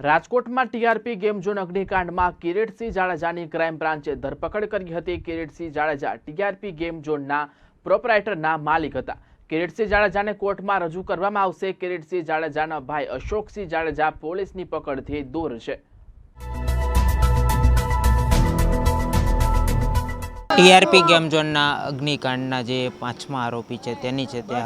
રાજકોટમાં TRP game zone અગ્નિકાંડમાં કિરીટસિંહ જાડેજાની ક્રાઇમ બ્રાન્ચે ધરપકડ કરી હતી. કિરીટસિંહ જાડેજા ટીઆરપી ગેમ ઝોનના પ્રોપરાઇટરના માલિક હતા. કિરીટસિંહ જાડેજાને કોર્ટમાં રજૂ કરવામાં આવશે. કિરીટસિંહ જાડેજાના ભાઈ અશોકસિંહ જાડેજા પોલીસની પકડથી દૂર છે. ટીઆરપી ગેમ ઝોનના અગ્નિકાંડના જે પાંચમા આરોપી છે તેની છે તે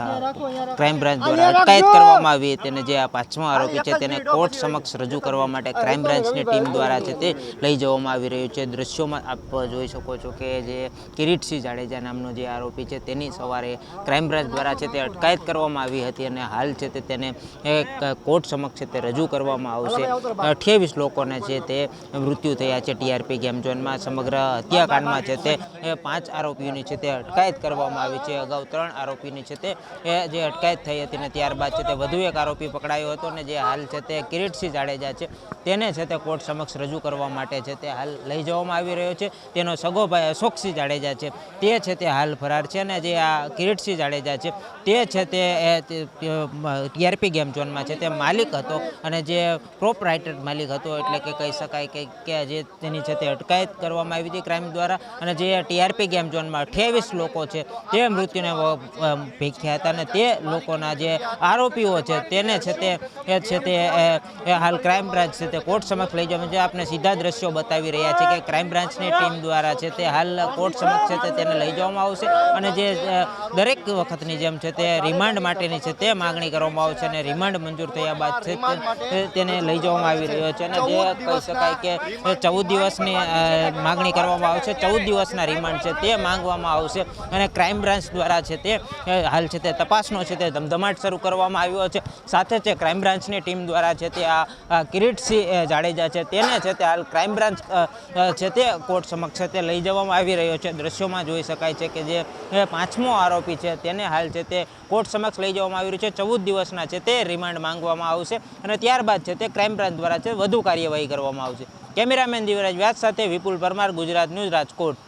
ક્રાઇમ બ્રાન્ચ દ્વારા અટકાયત કરવામાં આવી તેને જે આ પાંચમા આરોપી છે તેને કોર્ટ સમક્ષ રજૂ કરવા માટે ક્રાઇમ બ્રાન્ચની ટીમ દ્વારા છે તે લઈ જવામાં આવી રહ્યું છે. દ્રશ્યોમાં આપ જોઈ શકો છો કે જે કિરીટસિંહ જાડેજા નામનો જે આરોપી છે તેની સવારે ક્રાઇમ બ્રાન્ચ દ્વારા છે તે અટકાયત કરવામાં આવી હતી અને હાલ છે તે તેને કોર્ટ સમક્ષ છે તે રજૂ કરવામાં આવશે. અઠ્યાવીસ લોકોને છે તે મૃત્યુ થયા છે ટીઆરપી ગેમ ઝોનમાં. સમગ્ર હત્યાકાંડમાં છે તે પાંચ આરોપીઓની છે તે અટકાયત કરવામાં આવી છે. અગાઉ ત્રણ આરોપીની છે તે જે અટકાયત થઈ હતી ને ત્યારબાદ છે તે વધુ એક આરોપી પકડાયો હતો અને જે હાલ છે તે કિરીટસિંહ જાડેજા છે. તેને છે તે કોર્ટ સમક્ષ રજૂ કરવા માટે છે તે હાલ લઈ જવામાં આવી રહ્યો છે. તેનો સગો ભાઈ અશોકસિંહ જાડેજા છે. તે છે તે હાલ ફરાર છે અને જે આ કિરીટસિંહ જાડેજા છે, તે છે તે ટીઆરપી ગેમ ઝોનમાં છે. તે માલિક હતો અને જે પ્રોપ રાઇટર માલિક હતો એટલે કે કહી શકાય કે જે તેની છે તે અટકાયત કરવામાં આવી હતી ક્રાઇમ દ્વારા અને જે ટીઆરપી ગેમ ઝોનમાં અઠ્યાવીસ લોકો છે તે મૃત્યુને અ, ભેગ્યા હતા અને તે લોકોના જે આરોપીઓ છે તેને છે તે છે તે હાલ ક્રાઇમ બ્રાન્ચ છે તે કોર્ટ સમક્ષ લઈ જવામાં જે આપણે સીધા દ્રશ્યો બતાવી રહ્યા છે કે ક્રાઇમ બ્રાન્ચની ટીમ દ્વારા છે તે હાલ કોર્ટ સમક્ષ છે તેને લઈ જવામાં આવશે અને જે દરેક વખતની જેમ છે તે રિમાન્ડ માટેની છે તે માગણી કરવામાં આવશે અને રિમાન્ડ મંજૂર થયા બાદ છે તેને લઈ જવામાં આવી રહ્યો છે અને જે કહી શકાય કે ચૌદ દિવસની માગણી કરવામાં આવશે. ચૌદ દિવસના રિમાન્ડ છે તે માંગવામાં આવશે અને ક્રાઇમ બ્રાન્ચ દ્વારા છે તે હાલ છે તે તપાસનો છે તે ધમધમાટ શરૂ કરવામાં આવ્યો છે સાથે છે ક્રાઇમ બ્રાન્ચની ટીમ દ્વારા છે તે આ કિરીટસિંહ જાડેજા છે તેને છે તે હાલ ક્રાઇમ બ્રાન્ચ છે તે કોર્ટ સમક્ષ છે તે લઈ જવામાં આવી રહ્યો છે દ્રશ્યોમાં જોઈ શકાય છે કે જે પાંચમો આરોપી છે તેને હાલ છે તે કોર્ટ સમક્ષ લઈ જવામાં આવી રહ્યું છે ચૌદ દિવસના છે તે રિમાન્ડ માંગવામાં આવશે અને ત્યારબાદ છે તે ક્રાઇમ બ્રાન્ચ દ્વારા છે વધુ કાર્યવાહી કરવામાં આવશે કેમેરામેન દિવરાજ વ્યાસ સાથે વિપુલ પરમાર ગુજરાત ન્યૂઝ રાજકોટ